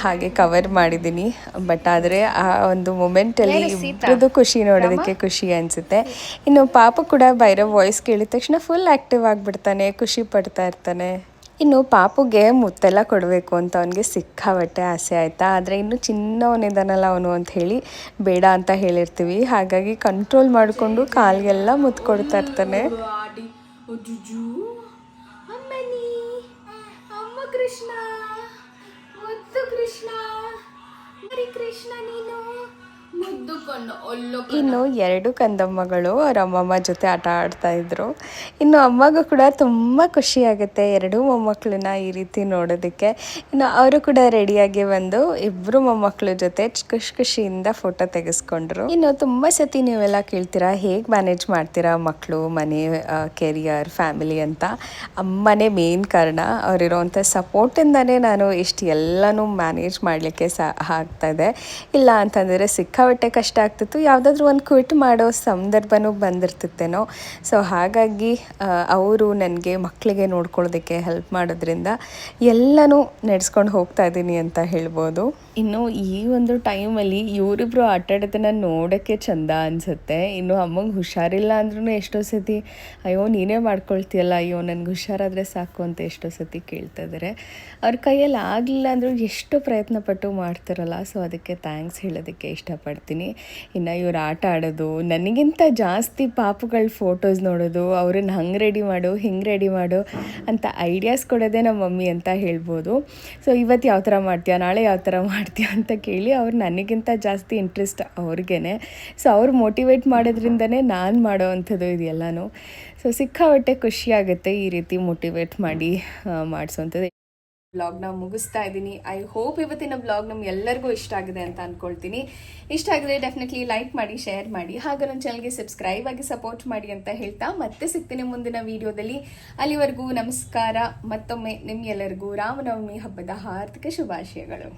Speaker 3: ಹಾಗೆ ಕವರ್ ಮಾಡಿದ್ದೀನಿ. ಬಟ್ ಆದರೆ ಆ ಒಂದು ಮೂಮೆಂಟಲ್ಲಿ ಇಬ್ಬರದ್ದು ಖುಷಿ ನೋಡೋದಕ್ಕೆ ಖುಷಿ ಅನಿಸುತ್ತೆ. ಇನ್ನು ಪಾಪು ಕೂಡ ಭೈರವ್ ವಾಯ್ಸ್ ಕೇಳಿದ ತಕ್ಷಣ ಫುಲ್ ಆ್ಯಕ್ಟಿವ್ ಆಗಿಬಿಡ್ತಾನೆ ಖುಷಿ ಪಡ್ತಾ ಇರ್ತಾನೆ. ಇನ್ನು ಪಾಪುಗೆ ಮುತ್ತೆಲ್ಲ ಕೊಡಬೇಕು ಅಂತ ಅವನಿಗೆ ಸಿಕ್ಕಾಬಟ್ಟೆ ಆಸೆ ಆಯಿತಾ? ಆದರೆ ಇನ್ನು ಚಿನ್ನವನಿದ್ದಾನಲ್ಲ ಅವನು ಅಂತ ಹೇಳಿ ಬೇಡ ಅಂತ ಹೇಳಿರ್ತೀವಿ. ಹಾಗಾಗಿ ಕಂಟ್ರೋಲ್ ಮಾಡಿಕೊಂಡು ಕಾಲಿಗೆಲ್ಲ ಮುತ್ತು ಕೊಡ್ತಾ ಇರ್ತಾನೆ.
Speaker 1: ಕೃಷ್ಣ ಕೃಷ್ಣ ಕೃಷ್ಣ
Speaker 3: ಇನ್ನು ಎರಡು ಕಂದಮ್ಮಗಳು ಅವ್ರ ಅಮ್ಮಮ್ಮ ಜೊತೆ ಆಟ ಆಡ್ತಾ ಇದ್ರು. ಇನ್ನು ಅಮ್ಮಗೂ ಕೂಡ ತುಂಬ ಖುಷಿ ಆಗುತ್ತೆ ಎರಡೂ ಮೊಮ್ಮಕ್ಕಳನ್ನ ಈ ರೀತಿ ನೋಡೋದಕ್ಕೆ. ಇನ್ನು ಅವರು ಕೂಡ ರೆಡಿಯಾಗಿ ಬಂದು ಇಬ್ಬರು ಮೊಮ್ಮಕ್ಕಳ ಜೊತೆ ಖುಷಿ ಖುಷಿಯಿಂದ ಫೋಟೋ ತೆಗೆಸ್ಕೊಂಡ್ರು. ಇನ್ನು ತುಂಬ ಸತಿ ನೀವೆಲ್ಲ ಕೇಳ್ತೀರಾ, ಹೇಗೆ ಮ್ಯಾನೇಜ್ ಮಾಡ್ತೀರಾ ಮಕ್ಕಳು ಮನೆ ಕೆರಿಯರ್ ಫ್ಯಾಮಿಲಿ ಅಂತ? ಅಮ್ಮನೇ ಮೇನ್ ಕಾರಣ. ಅವರಿರೋವಂಥ ಸಪೋರ್ಟಿಂದನೇ ನಾನು ಇಷ್ಟು ಎಲ್ಲನೂ ಮ್ಯಾನೇಜ್ ಮಾಡಲಿಕ್ಕೆ ಸಹ ಆಗ್ತಾ ಇದೆ. ಇಲ್ಲ ಅಂತಂದರೆ ಸಿಕ್ಕಾಬಟ್ಟೆ ಕಷ್ಟ ಆಗ್ತಿತ್ತು. ಯಾವುದಾದ್ರೂ ಒಂದು ಕ್ವಿಟ್ ಮಾಡೋ ಸಂದರ್ಭನೂ ಬಂದಿರ್ತಿತ್ತೇನೋ. ಸೊ ಹಾಗಾಗಿ ಅವರು ನನಗೆ ಮಕ್ಕಳಿಗೆ ನೋಡ್ಕೊಳ್ಳೋದಕ್ಕೆ ಹೆಲ್ಪ್ ಮಾಡೋದ್ರಿಂದ ಎಲ್ಲನೂ ನಡೆಸ್ಕೊಂಡು ಹೋಗ್ತಾ ಇದ್ದೀನಿ ಅಂತ ಹೇಳ್ಬೋದು. ಇನ್ನು ಈ ಒಂದು ಟೈಮಲ್ಲಿ ಇವರಿಬ್ರು ಆಟ ಆಡೋದನ್ನ ನೋಡೋಕ್ಕೆ ಚಂದ ಅನಿಸುತ್ತೆ. ಇನ್ನು ಅಮ್ಮಂಗೆ ಹುಷಾರಿಲ್ಲ ಅಂದ್ರೂ ಎಷ್ಟೋ ಸತಿ, ಅಯ್ಯೋ, ನೀನೇ ಮಾಡ್ಕೊಳ್ತೀಯಲ್ಲ, ಅಯ್ಯೋ, ನನಗೆ ಹುಷಾರಾದರೆ ಸಾಕು ಅಂತ ಎಷ್ಟೋ ಸತಿ ಕೇಳ್ತಾ ಇದ್ದಾರೆ ಅವ್ರ ಕೈಯಲ್ಲಿ ಆಗಲಿಲ್ಲ ಅಂದರೂ ಎಷ್ಟು ಪ್ರಯತ್ನ ಪಟ್ಟು ಮಾಡ್ತಾರಲ್ಲ. ಸೊ ಅದಕ್ಕೆ ಥ್ಯಾಂಕ್ಸ್ ಹೇಳೋದಕ್ಕೆ ಇಷ್ಟಪಡ್ತೀನಿ. ಇನ್ನು ಇವ್ರು ಆಟ ಆಡೋದು, ನನಗಿಂತ ಜಾಸ್ತಿ ಪಾಪುಗಳ ಫೋಟೋಸ್ ನೋಡೋದು, ಅವ್ರನ್ನ ಹಂಗೆ ರೆಡಿ ಮಾಡು, ಹಿಂಗೆ ರೆಡಿ ಮಾಡು ಅಂತ ಐಡಿಯಾಸ್ ಕೊಡೋದೇ ನಮ್ಮ ಮಮ್ಮಿ ಅಂತ ಹೇಳ್ಬೋದು. ಸೊ ಇವತ್ತು ಯಾವ ಥರ ಮಾಡ್ತೀಯಾ, ನಾಳೆ ಯಾವ ಥರ ಮಾಡ್ತೀಯಾ ಅಂತ ಕೇಳಿ ಅವ್ರು ನನಗಿಂತ ಜಾಸ್ತಿ ಇಂಟ್ರೆಸ್ಟ್ ಅವ್ರಿಗೇ ಸೊ ಅವ್ರು ಮೋಟಿವೇಟ್ ಮಾಡೋದ್ರಿಂದನೇ ನಾನು ಮಾಡೋ ಅಂಥದ್ದು ಇದೆಲ್ಲನೂ ಸೊ ಸಿಕ್ಕಾಪಟ್ಟೆ ಖುಷಿ ಆಗುತ್ತೆ ಈ ರೀತಿ ಮೋಟಿವೇಟ್ ಮಾಡಿ ಮಾಡಿಸೋವಂಥದ್ದು ಬ್ಲಾಗ್ನ ಮುಗಿಸ್ತಾ ಇದ್ದೀನಿ. ಐ ಹೋಪ್ ಇವತ್ತಿನ ಬ್ಲಾಗ್ ನಮ್ಗೆ ಎಲ್ಲರಿಗೂ ಇಷ್ಟ ಆಗಿದೆ ಅಂತ ಅನ್ಕೊಳ್ತೀನಿ. ಇಷ್ಟ ಆಗಿದ್ರೆ ಡೆಫಿನೆಟ್ಲಿ ಲೈಕ್ ಮಾಡಿ ಶೇರ್ ಮಾಡಿ, ಹಾಗೆ ನನ್ನ ಚಾನಲ್ಗೆ ಸಬ್ಸ್ಕ್ರೈಬ್ ಆಗಿ ಸಪೋರ್ಟ್ ಮಾಡಿ ಅಂತ ಹೇಳ್ತಾ ಮತ್ತೆ ಸಿಗ್ತೀನಿ ಮುಂದಿನ ವಿಡಿಯೋದಲ್ಲಿ ಅಲ್ಲಿವರೆಗೂ ನಮಸ್ಕಾರ. ಮತ್ತೊಮ್ಮೆ ನಿಮ್ಗೆಲ್ಲರಿಗೂ ರಾಮನವಮಿ ಹಬ್ಬದ ಹಾರ್ದಿಕ ಶುಭಾಶಯಗಳು.